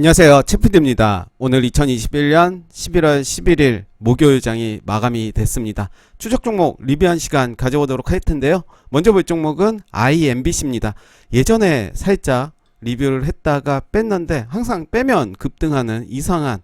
안녕하세요. 체프드입니다. 오늘 2021년 11월 11일 목요일장이 마감이 됐습니다. 추적 종목 리뷰한 시간 가져보도록 할 텐데요. 먼저 볼 종목은 IMBC입니다. 예전에 살짝 리뷰를 했다가 뺐는데 항상 빼면 급등하는 이상한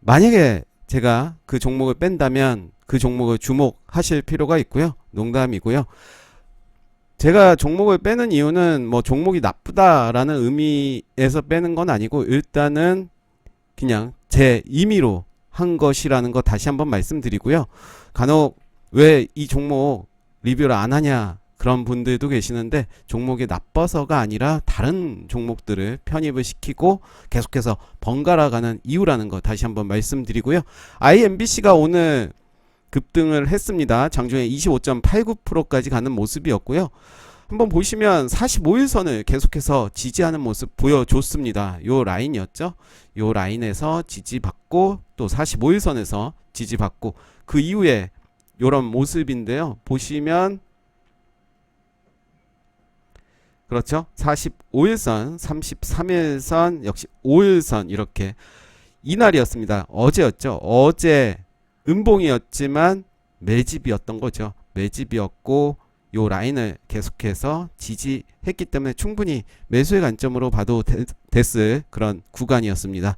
만약에 제가 그 종목을 뺀다면 그 종목을 주목하실 필요가 있고요. 농담이고요. 제가 종목을 빼는 이유는 뭐 종목이 나쁘다라는 의미에서 빼는 건 아니고 일단은 그냥 제 임의로 한 것이라는 거 다시 한번 말씀드리고요. 간혹 왜 이 종목 리뷰를 안 하냐 그런 분들도 계시는데 종목이 나빠서가 아니라 다른 종목들을 편입을 시키고 계속해서 번갈아 가는 이유라는 거 다시 한번 말씀드리고요. IMBC가 오늘 급등을 했습니다. 장중에 25.89%까지 가는 모습이었고요. 한번 보시면 45일선을 계속해서 지지하는 모습 보여줬습니다. 요 라인이었죠. 요 라인에서 지지받고 또 45일선에서 지지받고 그 이후에 요런 모습인데요. 보시면 그렇죠. 45일선, 33일선, 역시 5일선 이렇게 이날이었습니다. 어제였죠. 어제 음봉이었지만 매집이었던 거죠. 매집이었고 요 라인을 계속해서 지지했기 때문에 충분히 매수의 관점으로 봐도 되- 됐을 그런 구간이었습니다.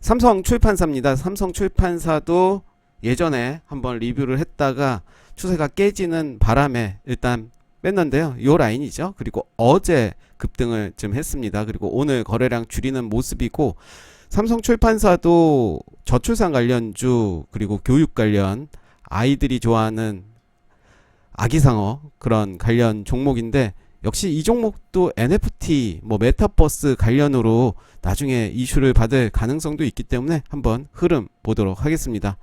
삼성 출판사입니다. 삼성 출판사도 예전에 한번 리뷰를 했다가 추세가 깨지는 바람에 일단 뺐는데요. 요 라인이죠. 그리고 어제 급등을 좀 했습니다. 그리고 오늘 거래량 줄이는 모습이고 삼성 출판사도 저출산 관련주 그리고 교육 관련 아이들이 좋아하는 아기상어 그런 관련 종목인데 역시 이 종목도 NFT 뭐 메타버스 관련으로 나중에 이슈를 받을 가능성도 있기 때문에 한번 흐름 보도록 하겠습니다.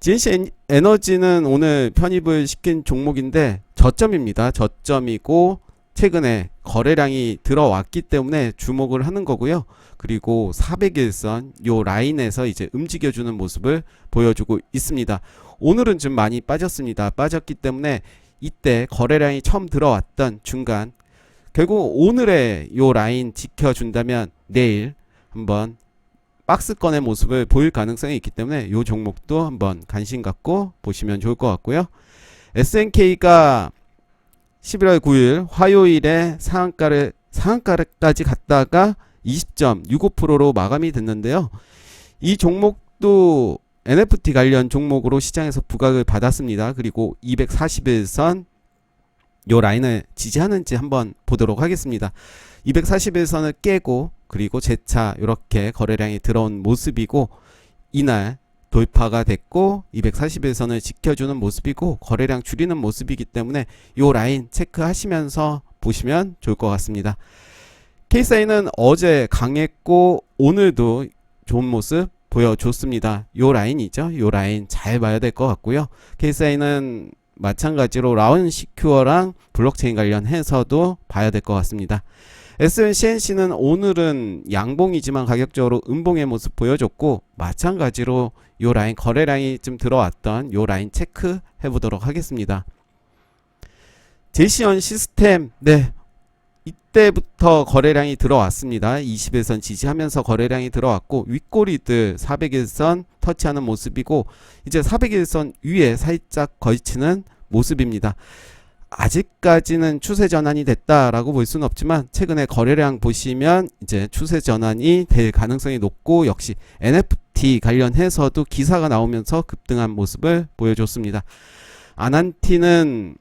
GNC 엔- 에너지는 오늘 편입을 시킨 종목인데 저점입니다. 저점이고 최근에 거래량이 들어왔기 때문에 주목을 하는 거고요. 그리고 400일선 요 라인에서 이제 움직여주는 모습을 보여주고 있습니다. 오늘은 좀 많이 빠졌습니다. 빠졌기 때문에 이때 거래량이 처음 들어왔던 중간 결국 오늘의 요 라인 지켜준다면 내일 한번 박스권의 모습을 보일 가능성이 있기 때문에 요 종목도 한번 관심 갖고 보시면 좋을 것 같고요. SNK가 11월 9일 화요일에 상한가를 상한가까지 갔다가 20.65%로 마감이 됐는데요. 이 종목도 NFT 관련 종목으로 시장에서 부각을 받았습니다. 그리고 241선 요 라인을 지지하는지 한번 보도록 하겠습니다. 241선을 깨고 그리고 재차 이렇게 거래량이 들어온 모습이고 이날 돌파가 됐고 241선을 지켜주는 모습이고 거래량 줄이는 모습이기 때문에 요 라인 체크하시면서 보시면 좋을 것 같습니다. KSI는 어제 강했고 오늘도 좋은 모습 보여줬습니다. 요 라인이죠. 요 라인 잘 봐야 될 것 같고요. KSI는 마찬가지로 라운 시큐어랑 블록체인 관련해서도 봐야 될 것 같습니다. SNCNC는 오늘은 양봉이지만 가격적으로 음봉의 모습 보여줬고 마찬가지로 요 라인 거래량이 좀 들어왔던 요 라인 체크 해 보도록 하겠습니다. 제시언 시스템 네 이때부터 거래량이 들어왔습니다. 20일선 지지하면서 거래량이 들어왔고 윗꼬리들 400일선 터치하는 모습이고 이제 400일선 위에 살짝 걸치는 모습입니다. 아직까지는 추세 전환이 됐다라고 볼 수는 없지만 최근에 거래량 보시면 이제 추세 전환이 될 가능성이 높고 역시 NFT 관련해서도 기사가 나오면서 급등한 모습을 보여줬습니다. 아난티는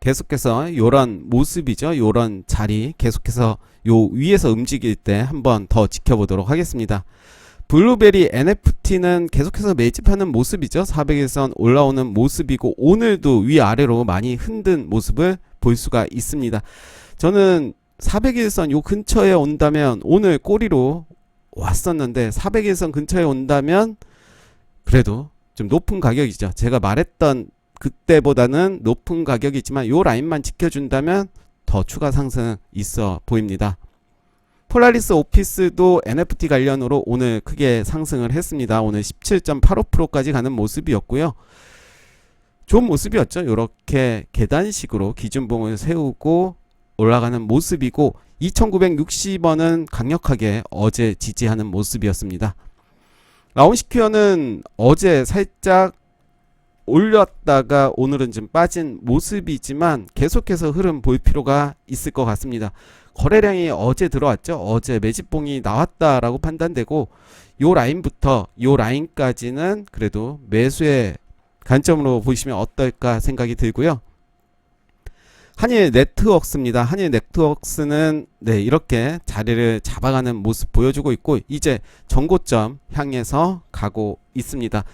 계속해서 요런 모습이죠. 요런 자리 계속해서 요 위에서 움직일 때 한번 더 지켜보도록 하겠습니다. 블루베리 NFT는 계속해서 매집하는 모습이죠. 400일선 올라오는 모습이고 오늘도 위아래로 많이 흔든 모습을 볼 수가 있습니다. 저는 400일선 요 근처에 온다면 오늘 꼬리로 왔었는데 400일선 근처에 온다면 그래도 좀 높은 가격이죠. 제가 말했던 그때보다는 높은 가격이지만 요 라인만 지켜준다면 더 추가 상승 있어 보입니다. 폴라리스 오피스도 NFT 관련으로 오늘 크게 상승을 했습니다. 오늘 17.85%까지 가는 모습이었고요. 좋은 모습이었죠. 이렇게 계단식으로 기준봉을 세우고 올라가는 모습이고 2960원은 강력하게 어제 지지하는 모습이었습니다. 라운시큐어는 어제 살짝 올렸다가 오늘은 좀 빠진 모습이지만 계속해서 흐름 볼 필요가 있을 것 같습니다. 거래량이 어제 들어왔죠. 어제 매집봉이 나왔다라고 판단되고 요 라인부터 요 라인까지는 그래도 매수의 관점으로 보시면 어떨까 생각이 들고요. 한일 네트워크스입니다. 한일 네트워크스는 네, 이렇게 자리를 잡아가는 모습 보여주고 있고 이제 전고점 향해서 가고 있습니다.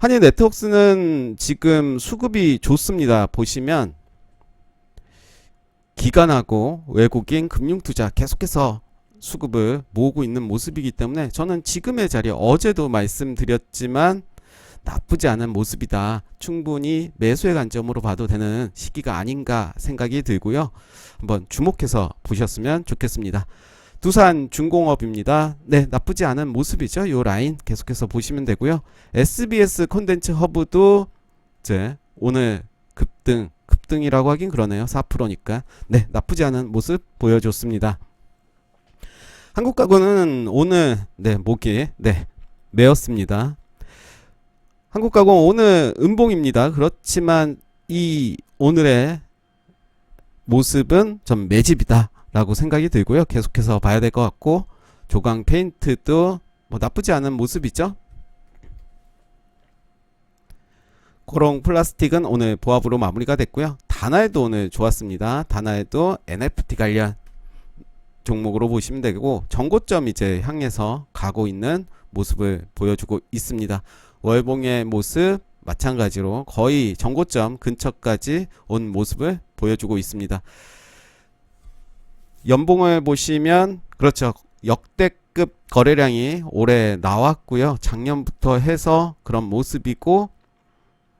한일 네트워크스는 지금 수급이 좋습니다. 보시면 기관하고 외국인 금융투자 계속해서 수급을 모으고 있는 모습이기 때문에 저는 지금의 자리 어제도 말씀드렸지만 나쁘지 않은 모습이다. 충분히 매수의 관점으로 봐도 되는 시기가 아닌가 생각이 들고요. 한번 주목해서 보셨으면 좋겠습니다. 두산 중공업입니다. 네, 나쁘지 않은 모습이죠. 요 라인 계속해서 보시면 되고요. SBS 콘텐츠 허브도 이제 오늘 급등, 급등이라고 하긴 그러네요. 4%니까. 네, 나쁘지 않은 모습 보여줬습니다. 한국 가구는 오늘 네, 목이 네, 매었습니다. 한국가공 오늘 음봉입니다. 그렇지만 이 오늘의 모습은 좀 매집이다 라고 생각이 들고요. 계속해서 봐야 될 것 같고 조강 페인트도 뭐 나쁘지 않은 모습이죠. 고롱 플라스틱은 오늘 보합으로 마무리가 됐고요. 다나에도 오늘 좋았습니다. 다나에도 NFT 관련 종목으로 보시면 되고 정고점 이제 향해서 가고 있는 모습을 보여주고 있습니다. 월봉의 모습 마찬가지로 거의 정고점 근처까지 온 모습을 보여주고 있습니다. 연봉을 보시면 그렇죠. 역대급 거래량이 올해 나왔고요. 작년부터 해서 그런 모습이고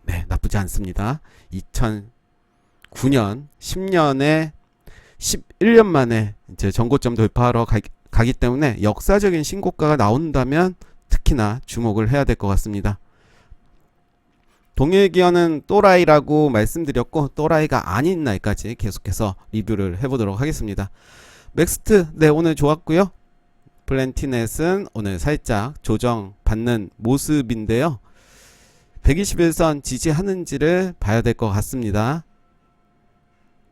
네, 나쁘지 않습니다. 2009년 10년에 11년 만에 이제 전고점 돌파하러 가, 가기 때문에 역사적인 신고가가 나온다면 특히나 주목을 해야 될 것 같습니다. 동일기어는 또라이라고 말씀드렸고 또라이가 아닌 날까지 계속해서 리뷰를 해보도록 하겠습니다. 맥스트 네 오늘 좋았고요. 플랜티넷은 오늘 살짝 조정 받는 모습인데요. 121선 지지하는지를 봐야 될 것 같습니다.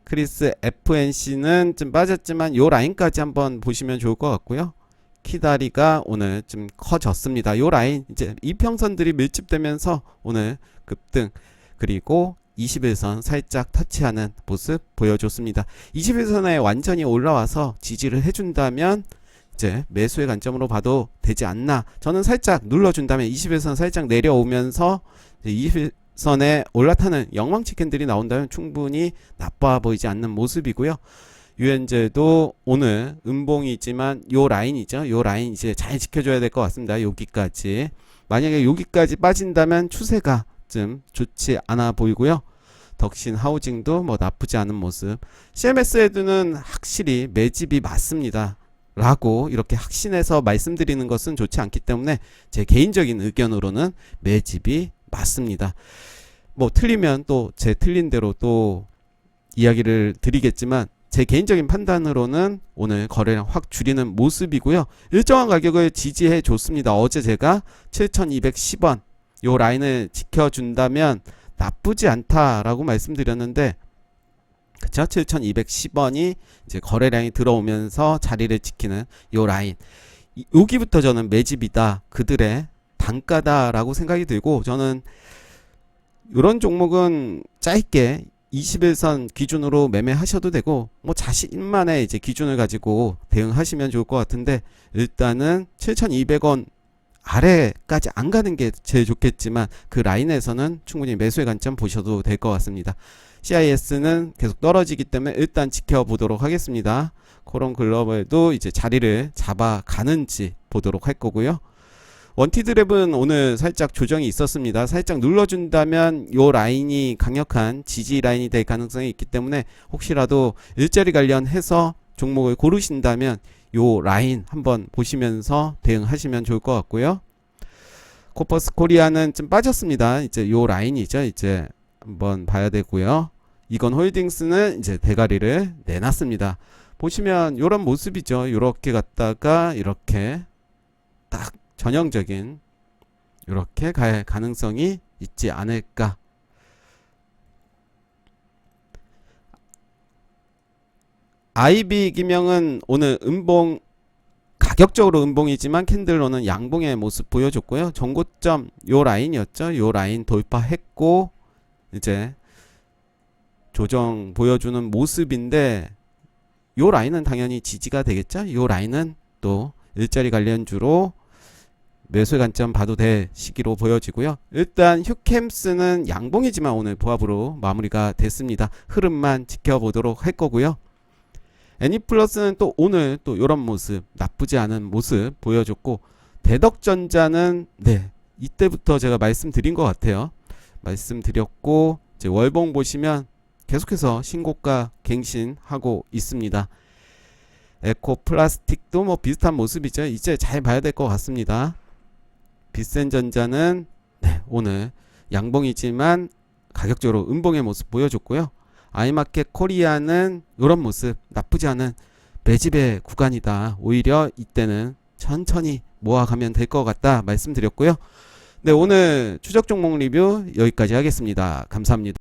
크리스 FNC는 좀 빠졌지만 요 라인까지 한번 보시면 좋을 것 같고요. 키다리가 오늘 좀 커졌습니다. 요 라인 이제 이평선들이 밀집되면서 오늘 급등 그리고 21선 살짝 터치하는 모습 보여줬습니다. 21선에 완전히 올라와서 지지를 해준다면 이제 매수의 관점으로 봐도 되지 않나. 저는 살짝 눌러준다면 21선 살짝 내려오면서 21선에 올라타는 영망치 캔들이 나온다면 충분히 나빠 보이지 않는 모습이고요. 유엔제도 오늘 음봉이지만 요 라인이죠. 요 라인 이제 잘 지켜줘야 될 것 같습니다. 여기까지. 만약에 여기까지 빠진다면 추세가 좀 좋지 않아 보이고요. 덕신 하우징도 뭐 나쁘지 않은 모습. CMS 헤드는 확실히 매집이 맞습니다. 라고 이렇게 확신해서 말씀드리는 것은 좋지 않기 때문에 제 개인적인 의견으로는 매집이 맞습니다. 뭐 틀리면 또 제 틀린 대로 또 이야기를 드리겠지만 제 개인적인 판단으로는 오늘 거래량 확 줄이는 모습이고요. 일정한 가격을 지지해 줬습니다. 어제 제가 7,210원 요 라인을 지켜준다면 나쁘지 않다라고 말씀드렸는데 그쵸 7,210원이 이제 거래량이 들어오면서 자리를 지키는 요 라인 여기부터 저는 매집이다 그들의 단가다라고 생각이 들고 저는 이런 종목은 짧게 21선 기준으로 매매하셔도 되고 뭐 자신만의 이제 기준을 가지고 대응하시면 좋을 것 같은데 일단은 7,200원 아래까지 안 가는 게 제일 좋겠지만 그 라인에서는 충분히 매수의 관점 보셔도 될 것 같습니다. CIS는 계속 떨어지기 때문에 일단 지켜보도록 하겠습니다. 코론 글로벌도 이제 자리를 잡아가는지 보도록 할 거고요. 원티드랩은 오늘 살짝 조정이 있었습니다. 살짝 눌러준다면 요 라인이 강력한 지지 라인이 될 가능성이 있기 때문에 혹시라도 일자리 관련해서 종목을 고르신다면 요 라인 한번 보시면서 대응하시면 좋을 것 같고요. 코퍼스 코리아는 좀 빠졌습니다. 이제 요 라인이죠. 이제 한번 봐야 되고요. 이건 홀딩스는 이제 대가리를 내놨습니다. 보시면 이런 모습이죠. 이렇게 갔다가 이렇게 딱 전형적인 이렇게 갈 가능성이 있지 않을까. 아이비 기명은 오늘 음봉 가격적으로 음봉이지만 캔들로는 양봉의 모습 보여줬고요. 전고점 요 라인이었죠. 요 라인 돌파했고 이제 조정 보여주는 모습인데 요 라인은 당연히 지지가 되겠죠. 요 라인은 또 일자리 관련주로 매수의 관점 봐도 될 시기로 보여지고요. 일단 휴캠스는 양봉이지만 오늘 보합으로 마무리가 됐습니다. 흐름만 지켜보도록 할 거고요. 애니플러스는 또 오늘 또 이런 모습 나쁘지 않은 모습 보여줬고 대덕전자는 네 이때부터 제가 말씀드린 것 같아요. 말씀드렸고 이제 월봉 보시면 계속해서 신고가 갱신하고 있습니다. 에코 플라스틱도 뭐 비슷한 모습이죠. 이제 잘 봐야 될 것 같습니다. 비센전자는 네, 오늘 양봉이지만 가격적으로 음봉의 모습 보여줬고요. 아이마켓 코리아는 이런 모습 나쁘지 않은 매집의 구간이다. 오히려 이때는 천천히 모아가면 될 것 같다 말씀드렸고요. 네 오늘 추적 종목 리뷰 여기까지 하겠습니다. 감사합니다.